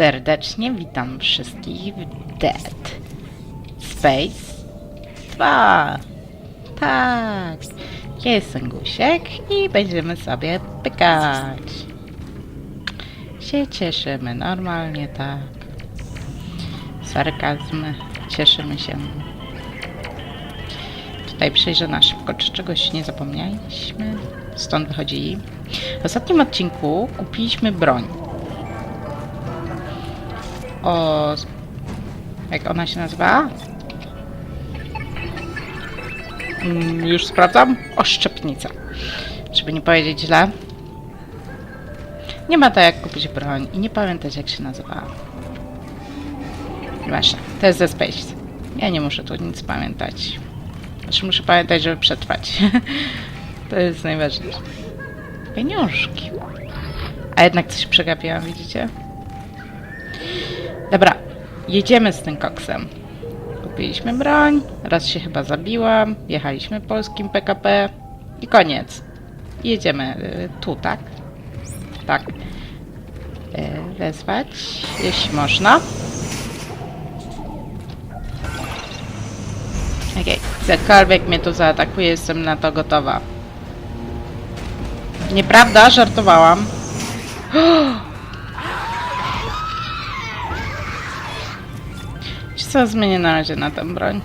Serdecznie witam wszystkich w Dead Space 2. Tak, ja jestem Gusiek i będziemy sobie pykać. Się cieszymy, normalnie tak. Sarkazm, cieszymy się. Tutaj przejrzę na szybko, czy czegoś nie zapomnieliśmy. Stąd wychodzi. W ostatnim odcinku kupiliśmy broń. O. Jak ona się nazywa? Mm, już sprawdzam. Oszczepnica. Żeby nie powiedzieć źle. Nie ma tak jak kupić broń i nie pamiętać jak się nazywa. Właśnie, to jest The Space. Ja nie muszę tu nic pamiętać. Znaczy muszę pamiętać, żeby przetrwać. to jest najważniejsze. Pieniążki. A jednak coś przegapiłam, widzicie? Dobra, jedziemy z tym koksem. Kupiliśmy broń, raz się chyba zabiłam, jechaliśmy polskim PKP i koniec. Jedziemy y, tu, tak? Tak. Y, wezwać, jeśli można. Okej, cokolwiek mnie tu zaatakuje, jestem na to gotowa. Nieprawda, żartowałam. co zmienię na razie na tę broń?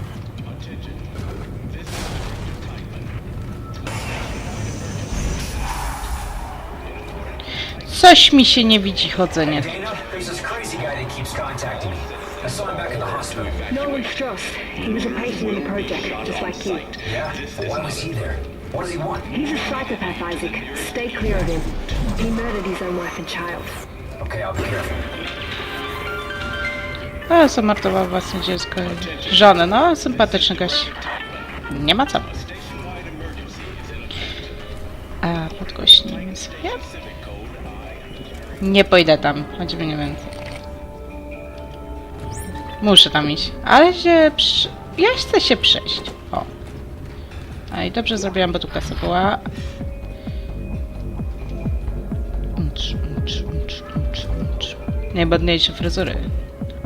Coś mi się nie widzi chodzenie. Dana, there's this crazy guy that keeps contacting me. I saw him back at the hospital. Nolan Strauss. He was a patient in the project, just like you. Yeah? But why was he there? What does he want? He's a psychopath, Isaac. Stay clear of him. He murdered his own wife and child. Okay, I'll be careful. A, zamordował własne dziecko. Żonę, no, sympatyczny gość. Nie ma co. A, podgłośnijmy sobie. Nie pójdę tam, choćby nie więcej. Muszę tam iść, ale się przy... Ja chcę się przejść. O. A i dobrze zrobiłam, bo tu kasa była. Najmodniejsze fryzury.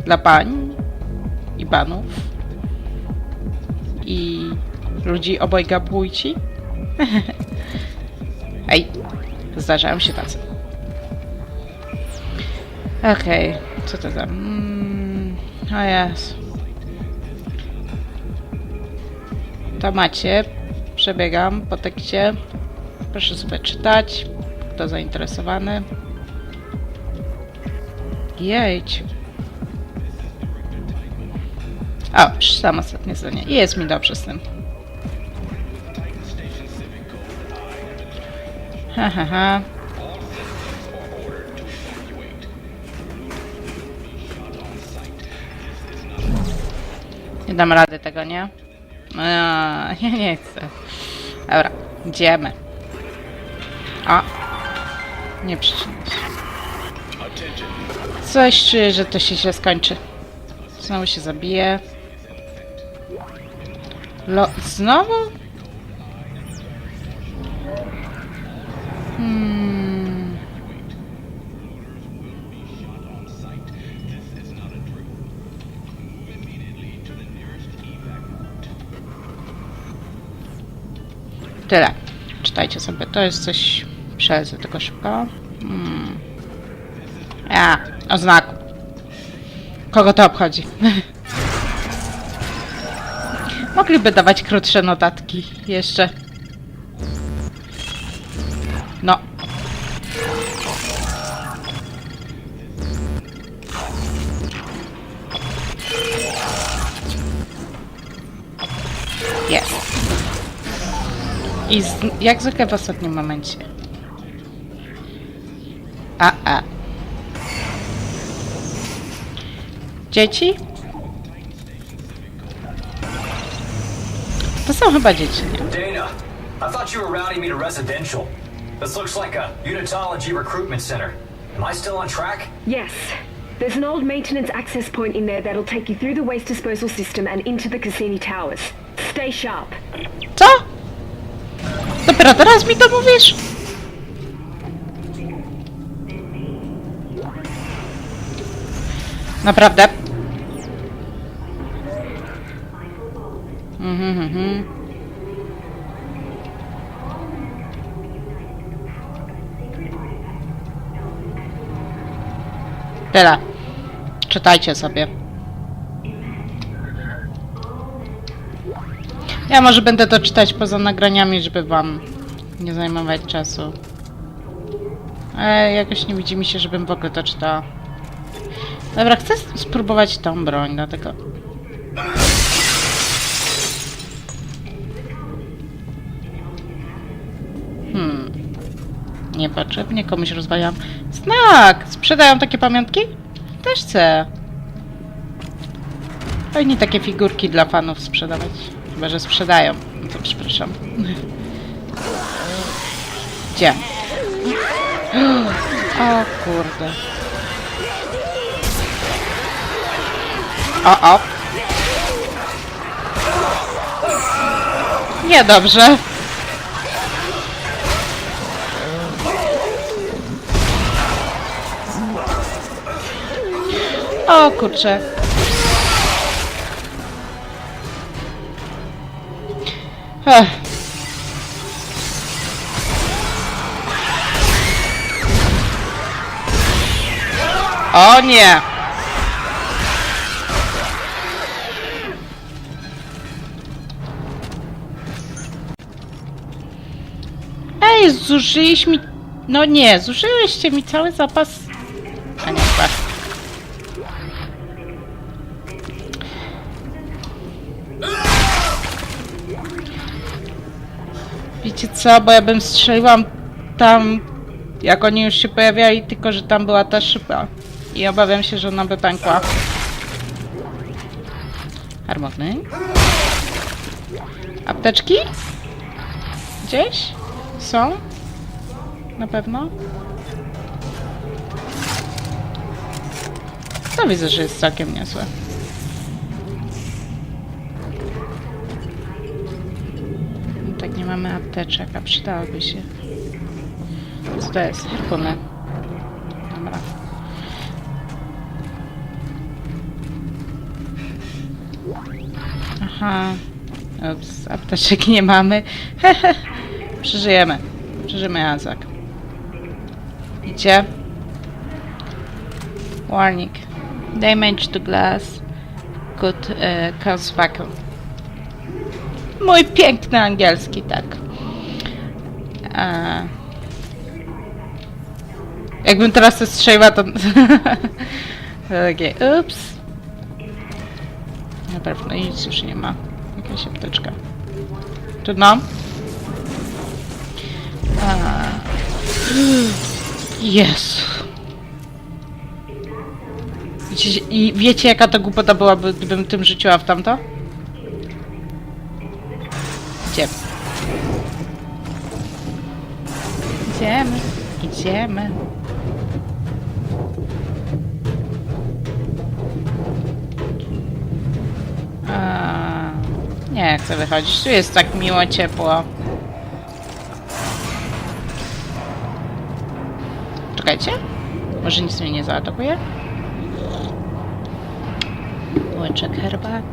Dla pań i panów i ludzi obojga płci. Ej, zdarzają się tacy. Okej, co to tam? Mm, o jest. To macie. Przebiegam po tekście. Proszę sobie czytać. Kto zainteresowany. Jedź. O, przeczytam ostatnie zdanie. Jest mi dobrze z tym. Ha, ha, ha. Nie dam rady tego, nie? No, ja nie chcę. Dobra, idziemy. O! Nie przyczynić. Coś czuję, że to się źle skończy. Znowu się zabije. Lo... Znowu? Hmm. Tyle. Czytajcie sobie. To jest coś... Przelecę tylko szybko. Hmm. A, o znaku. Kogo to obchodzi? Mogliby dawać krótsze notatki jeszcze. No. Jest. I z, jak zwykle w ostatnim momencie. A, a. Dzieci? Są chyba dzieci, nie? Dana, I thought you were routing me to residential. This looks like a unitology recruitment center. Am I still on track? Yes. There's an old maintenance access point in there that'll take you through the waste disposal system and into the Cassini Towers. Stay sharp. Co? Dopiero teraz mi to mówisz? Naprawdę? Tyle. Czytajcie sobie. Ja może będę to czytać poza nagraniami, żeby wam nie zajmować czasu. Ale jakoś nie widzi mi się, żebym w ogóle to czytała. Dobra, chcę spróbować tą broń, dlatego... Niepotrzebnie komuś rozwajam. Znak! Sprzedają takie pamiątki? Też chcę. Fajnie takie figurki dla fanów sprzedawać. Chyba, że sprzedają. No to przepraszam. Gdzie? O kurde. O, o. Niedobrze. O kurczę. Ech. O nie! Ej, zużyliśmy... No nie, zużyliście mi cały zapas... co, bo ja bym strzeliłam tam, jak oni już się pojawiali, tylko że tam była ta szyba. I obawiam się, że ona by pękła. Harmony. Apteczki? Gdzieś? Są? Na pewno? To widzę, że jest całkiem niezłe. Mamy apteczek, a przydałyby się. Co to jest? Harpuny. Dobra. Aha. Ups, apteczek nie mamy. Przeżyjemy. Przeżyjemy Azak. Idzie. Warning. Damage to glass could uh, cause vacuum. Mój piękny angielski, tak. Jakbym teraz to strzeliła, to... to takie, ups. Na pewno nic już nie ma. Jakaś apteczka. Trudno. Jezu. I wiecie jaka to głupota byłaby, gdybym tym rzuciła w tamto? Idziemy. Idziemy. A, nie chcę wychodzić. Tu jest tak miło, ciepło. Czekajcie. Może nic mnie nie zaatakuje? Łyczek herbaty.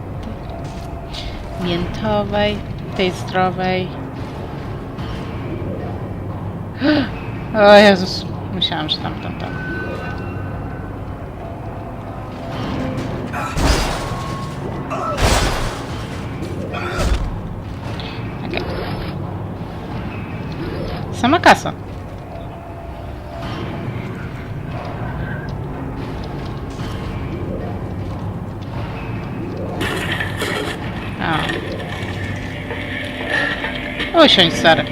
Miętowej. Tej zdrowej. O Jezus. Myślałam, że tam, tam, tam. Sama kasa. A. Usiądź, stary.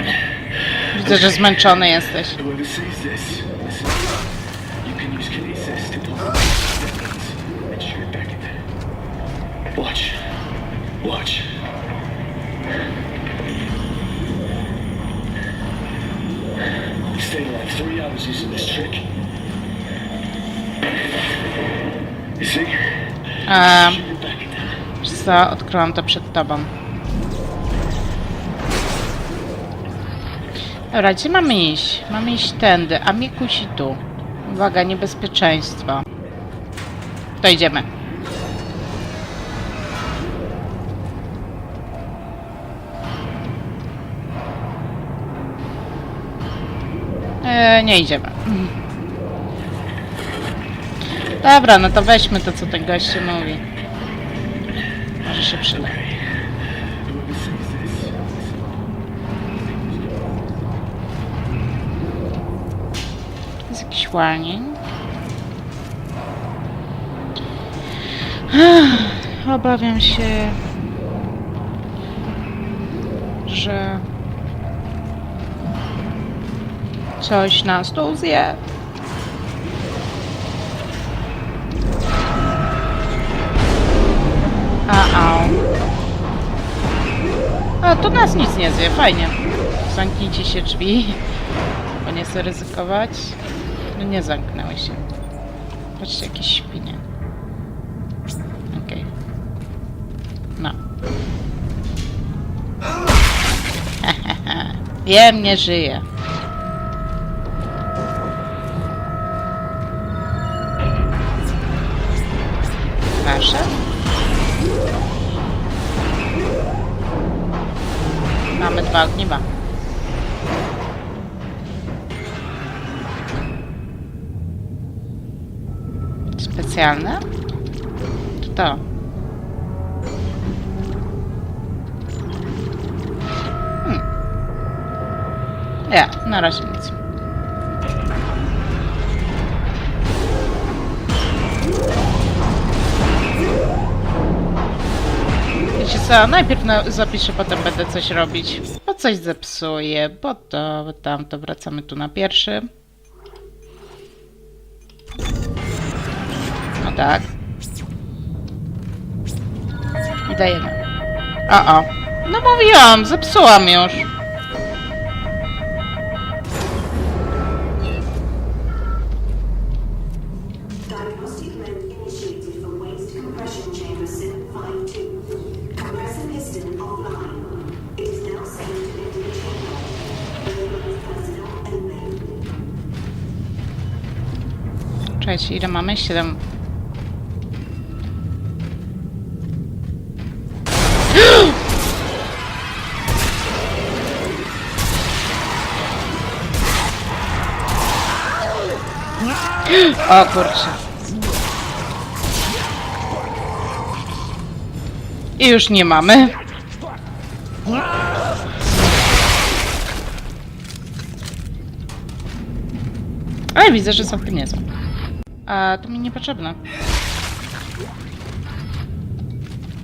Widzę, że zmęczony jesteś. Watch. Watch. You stayed like three hours using this trick. You see? Um, co, odkryłam to przed tobą. Dobra, gdzie mamy iść? Mamy iść tędy, a mnie kusi tu. Uwaga, niebezpieczeństwo. To idziemy. E, nie idziemy. Dobra, no to weźmy to, co ten gościu mówi. Może się przyda. Warning. Obawiam się, że coś nas tu zje. A, a to nas nic nie zje, fajnie. Zamknijcie się drzwi, bo nie chcę ryzykować. Nie zamknęły się. Patrzcie, jakieś świnie. Okej. No. Wiem, nie żyje. Specjalne? To to. Hmm. Ja, na razie nic. Wiecie co, najpierw na, zapiszę, potem będę coś robić. Bo coś zepsuję, bo to, tamto. Wracamy tu na pierwszy. Tak. Dajemy. O, o. No mówiłam, zepsułam już. Cześć, ile mamy? 7. O kurczę. I już nie mamy. Ale widzę, że całkiem nie są. A to mi niepotrzebne.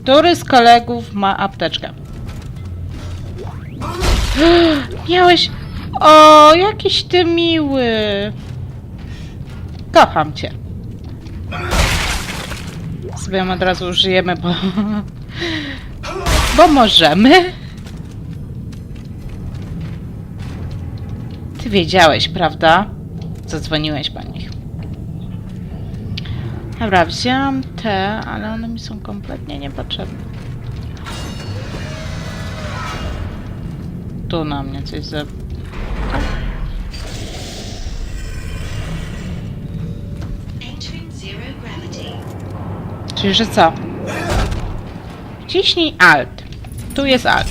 Który z kolegów ma apteczkę? Miałeś... O, jakiś ty miły. Kocham cię. Sobie od razu użyjemy, bo... Bo możemy. Ty wiedziałeś, prawda? Zadzwoniłeś po nich. Dobra, wzięłam te, ale one mi są kompletnie niepotrzebne. Tu na mnie coś za... Czyli, że co? Wciśnij Alt. Tu jest Alt.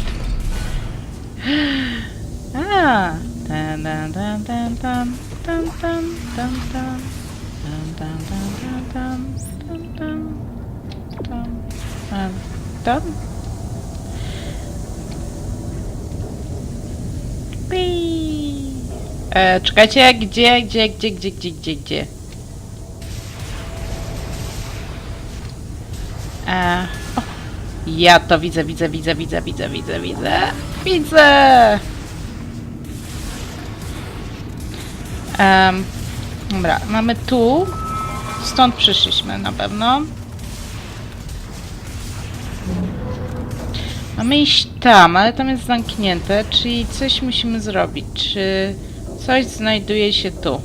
A, tan, tan, tan, tan, tan, tan. Tan, tan, tan, tan, tan, tan, tan, tan, tan. Pi. E, czekajcie, gdzie, gdzie, gdzie, gdzie, gdzie, gdzie, gdzie? E, o, ja to widzę, widzę, widzę, widzę, widzę, widzę, widzę. Widzę! Em, dobra, mamy tu. Stąd przyszliśmy na pewno. Mamy iść tam, ale tam jest zamknięte, czyli coś musimy zrobić. Czy coś znajduje się tu?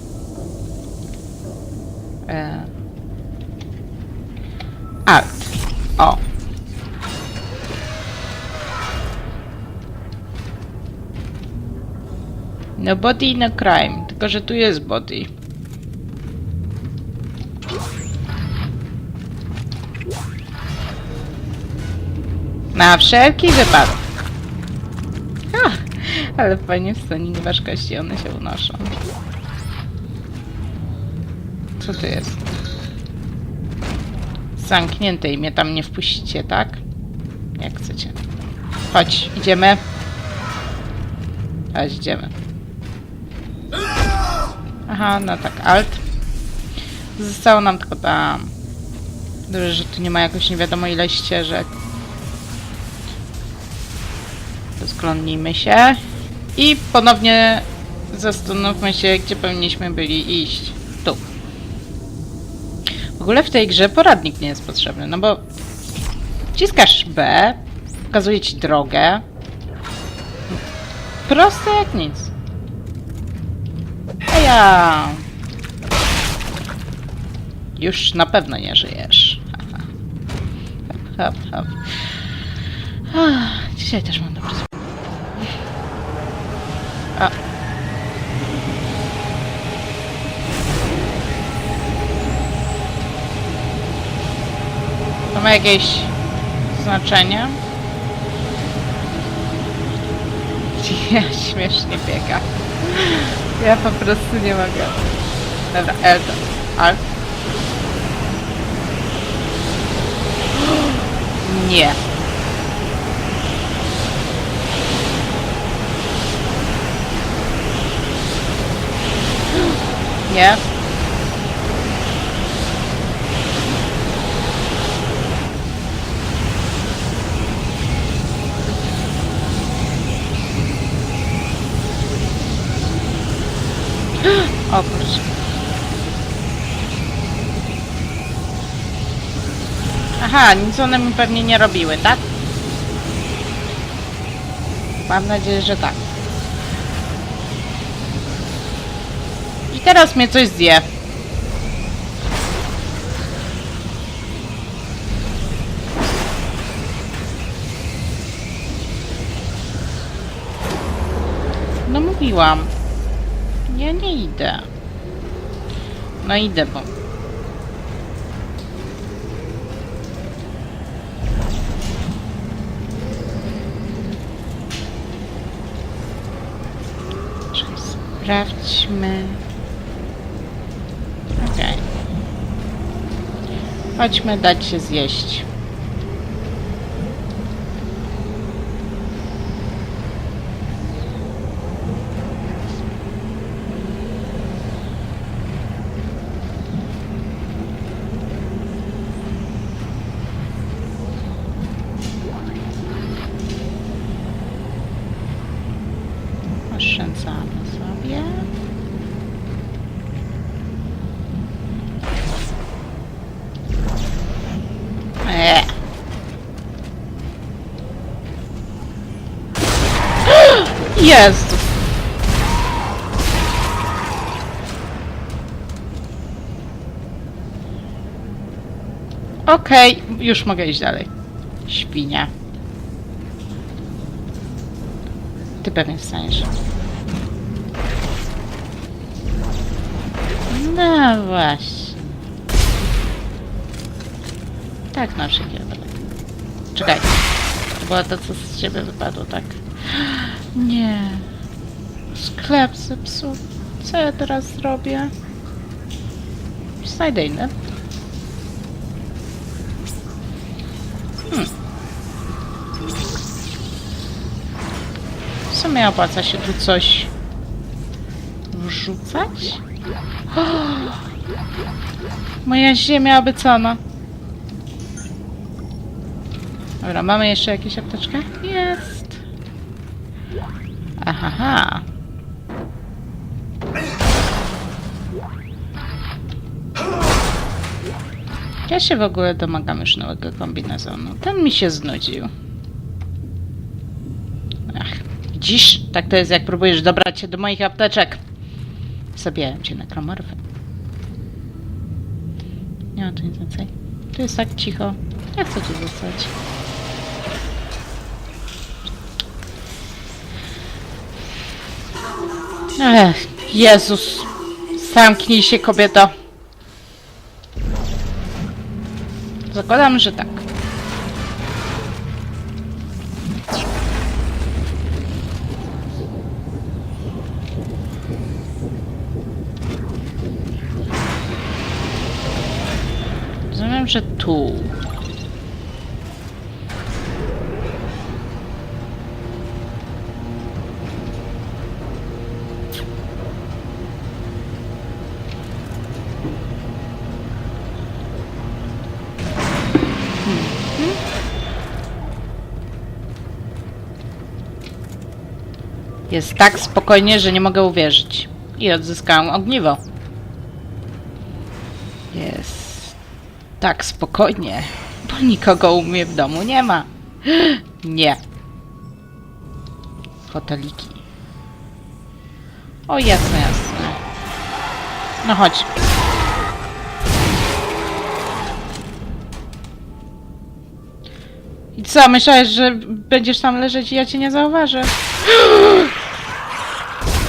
E, Alt. No body, no crime. Tylko, że tu jest body. Na wszelki wypadek. Ha, ale fajnie w Sonic ważkości one się unoszą. Co to jest? Zamknięte i mnie tam nie wpuścicie, tak? Jak chcecie. Chodź, idziemy. Chodź, idziemy. Aha, no tak, alt. Zostało nam tylko tam. Dobrze, że tu nie ma jakoś nie wiadomo ile ścieżek. Rozglądnijmy się. I ponownie zastanówmy się, gdzie powinniśmy byli iść. Tu. W ogóle w tej grze poradnik nie jest potrzebny, no bo wciskasz B, pokazuje ci drogę. Proste jak nic. Eja! Już na pewno nie żyjesz. Hop, hop, Dzisiaj też mam dobry A. To ma jakieś znaczenie? Ja śmiesznie biega. Prostu nie mogę. Dobra, L to. Alt. Nie. Nie. Aha, nic one mi pewnie nie robiły, tak? Mam nadzieję, że tak. I teraz mnie coś zje. No mówiłam. Ja nie idę. No idę, bo... Czekaj, Sprawdźmy. Okej. Chodźmy dać się zjeść. Oszczędzamy sobie. Eee. Jezu. Okej, już mogę iść dalej. Świnia. Ty pewnie wstaniesz. No właśnie. Tak, na wszelki wypadek. Czekaj. To było to, co z ciebie wypadło, tak? Nie. Sklep zepsuł. Co ja teraz zrobię? Znajdę inny. Sumie opłaca się tu coś wrzucać? Moja ziemia obiecana. Dobra, mamy jeszcze jakieś apteczkę? Jest. Ahaha. Ja się w ogóle domagam już nowego kombinezonu. Ten mi się znudził. Ach, dziś tak to jest jak próbujesz dobrać się do moich apteczek. Zabijałem cię na kromorfę. Nie ma tu nic więcej. Tu jest tak cicho. Ja chcę tu zostać. Ech, Jezus. Zamknij się, kobieto. Zakładam, że tak. Tu. Jest tak spokojnie, że nie mogę uwierzyć. I odzyskałam ogniwo. Tak spokojnie, bo nikogo u mnie w domu nie ma. Nie. Foteliki. O, jasne, jasne. No chodź. I co, myślałeś, że będziesz tam leżeć i ja cię nie zauważę?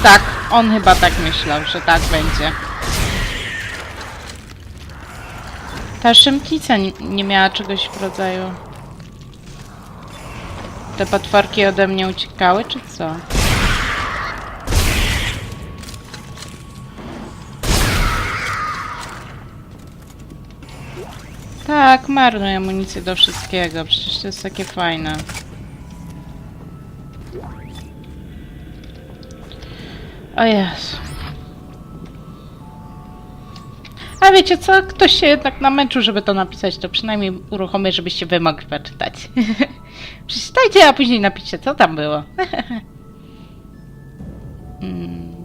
Tak, on chyba tak myślał, że tak będzie. Ta szymplica nie, nie miała czegoś w rodzaju... Te potworki ode mnie uciekały, czy co? Tak, marnuję amunicję do wszystkiego, przecież to jest takie fajne. O Jezu. A wiecie co? Ktoś się jednak namęczył, żeby to napisać, to przynajmniej uruchomię, żebyście wy mogli przeczytać. Przeczytajcie, a później napiszcie, co tam było. Mm.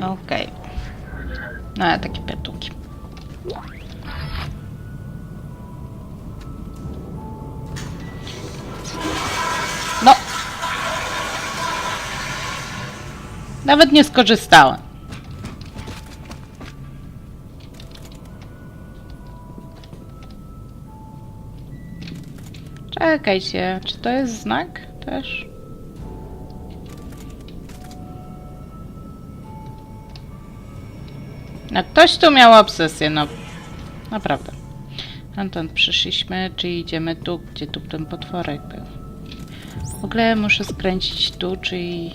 Okej. No, ale takie pierdółki. No. Nawet nie skorzystałem. Czekajcie, czy to jest znak też? No ktoś tu miał obsesję, no. Naprawdę. Stamtąd przyszliśmy, czy idziemy tu, gdzie tu ten potworek był. W ogóle muszę skręcić tu, czyli...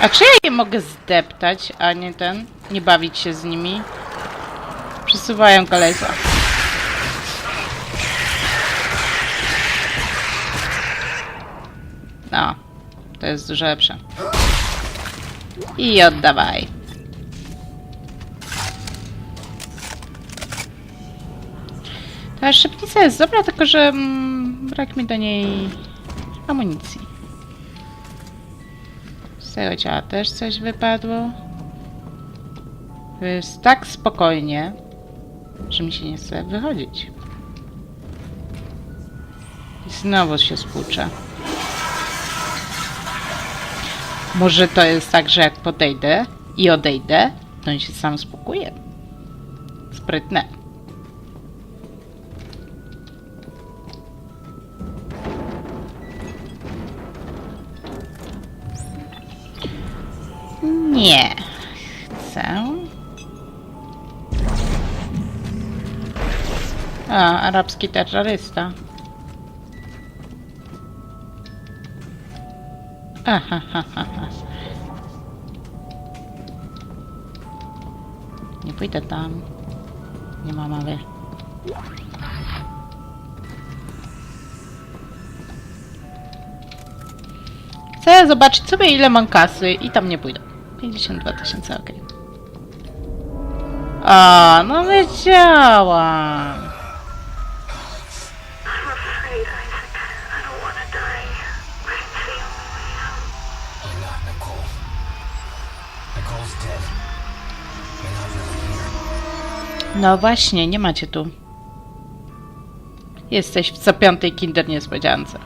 A czy ja je mogę zdeptać, a nie ten? Nie bawić się z nimi? Przesuwają kolesa. No, to jest dużo lepsze. I oddawaj. Ta szybnica jest dobra, tylko że mm, brak mi do niej amunicji. Z tego ciała też coś wypadło. To jest tak spokojnie, że mi się nie chce wychodzić. I znowu się spłuczę. Może to jest tak, że jak podejdę i odejdę, to on się sam spokuje. Sprytne. Nie. Chcę. A, arabski terrorysta. Aha, ha, ha, ha. Nie pójdę tam. Nie ma mały. Chcę zobaczyć sobie ile mam kasy i tam nie pójdę. 52 tysiące, okej. A, no wiedziałam. No właśnie, nie macie tu. Jesteś w co piątej kinder niespodziance.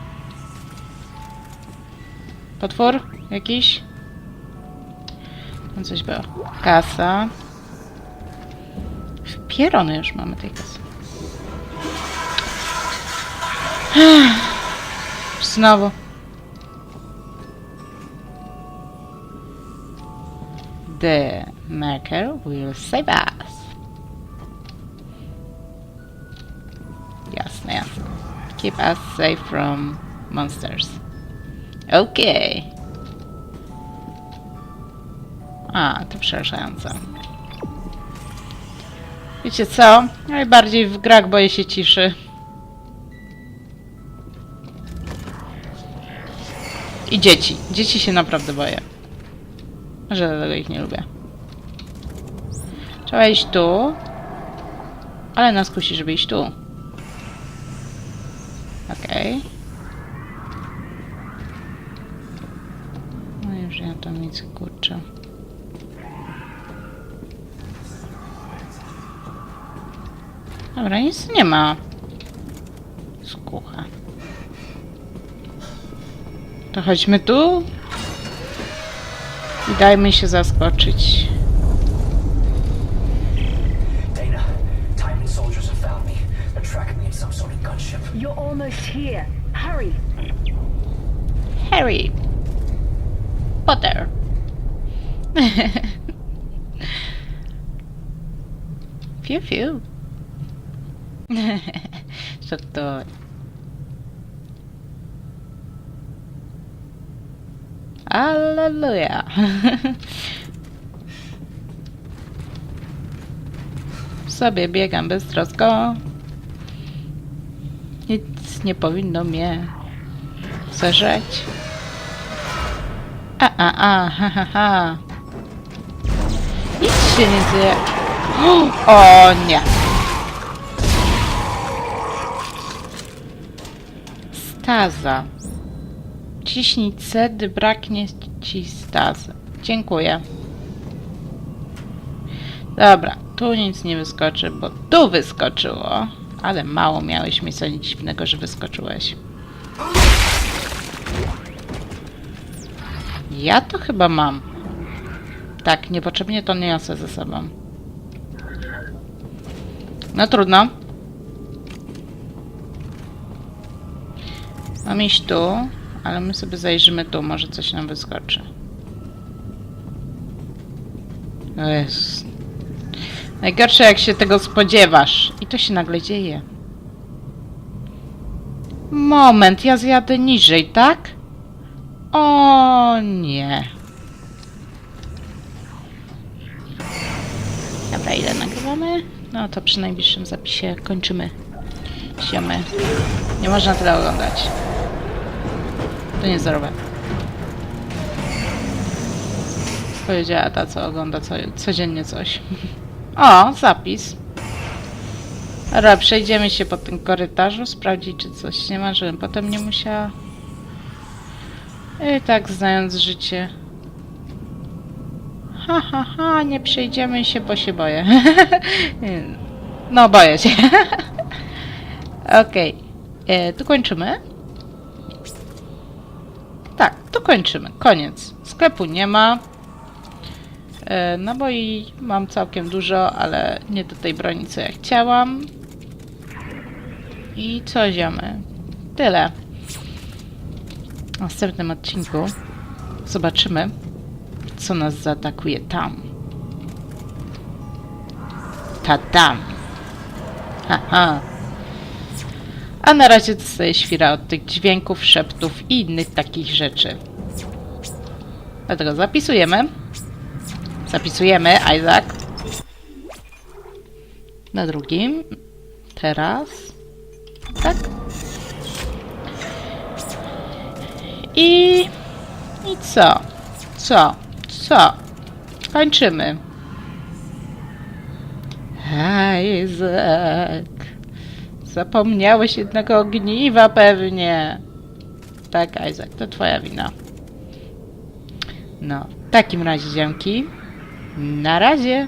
Potwór? Jakiś? Tam coś było. Kasa. Wpierony już mamy tej kasy. Znowu. D. Merker will save us. Keep us safe from monsters. Okej. A, to przerażające. Wiecie co? Najbardziej w grach boję się ciszy. I dzieci. Dzieci się naprawdę boję. Że dlatego ich nie lubię. Trzeba iść tu. Ale nas kusi, żeby iść tu. Okej. No już ja tam nic kurczę. Dobra, nic nie ma. Skucha. To chodźmy tu. I dajmy się zaskoczyć. almost here. Hurry. Harry Potter. Phew phew. ちょっと。あららや。sobie biegam bez trosko. Nie powinno mnie zażeć. A, a, a, ha, ha, ha. Nic się nie dzieje. O nie. Staza. Ciśnij C, gdy braknie ci stazy. Dziękuję. Dobra, tu nic nie wyskoczy, bo tu wyskoczyło. Ale mało miałeś mi co nic dziwnego, że wyskoczyłeś. Ja to chyba mam. Tak, niepotrzebnie to niosę ze sobą. No trudno. Mam iść tu, ale my sobie zajrzymy tu, może coś nam wyskoczy. O Jezus. Najgorsze jak się tego spodziewasz. I to się nagle dzieje. Moment, ja zjadę niżej, tak? O nie. Dobra, ile nagrywamy? No to przy najbliższym zapisie kończymy. Siomy. Nie można tyle oglądać. To nie zdrowe. Powiedziała ta, co ogląda co, codziennie coś. O, zapis. Dobra, przejdziemy się po tym korytarzu, sprawdzić, czy coś nie ma, żebym potem nie musiała i tak znając życie. Ha, ha, ha, nie przejdziemy się, bo się boję. no, boję się. Okej. Okay. Tu kończymy. Tak, tu kończymy. Koniec. Sklepu nie ma. E, naboi mam całkiem dużo, ale nie do tej broni, co ja chciałam. I co ziomy? Tyle. W następnym odcinku zobaczymy, co nas zaatakuje tam. Ta tam. Haha. A na razie sobie świra od tych dźwięków, szeptów i innych takich rzeczy. Dlatego zapisujemy. Zapisujemy, Isaac. Na drugim. Teraz. Tak. I... I co? Co? Co? Kończymy. Isaac. Zapomniałeś jednego ogniwa pewnie. Tak, Isaac, to twoja wina. No, w takim razie, ziemki. Na razie.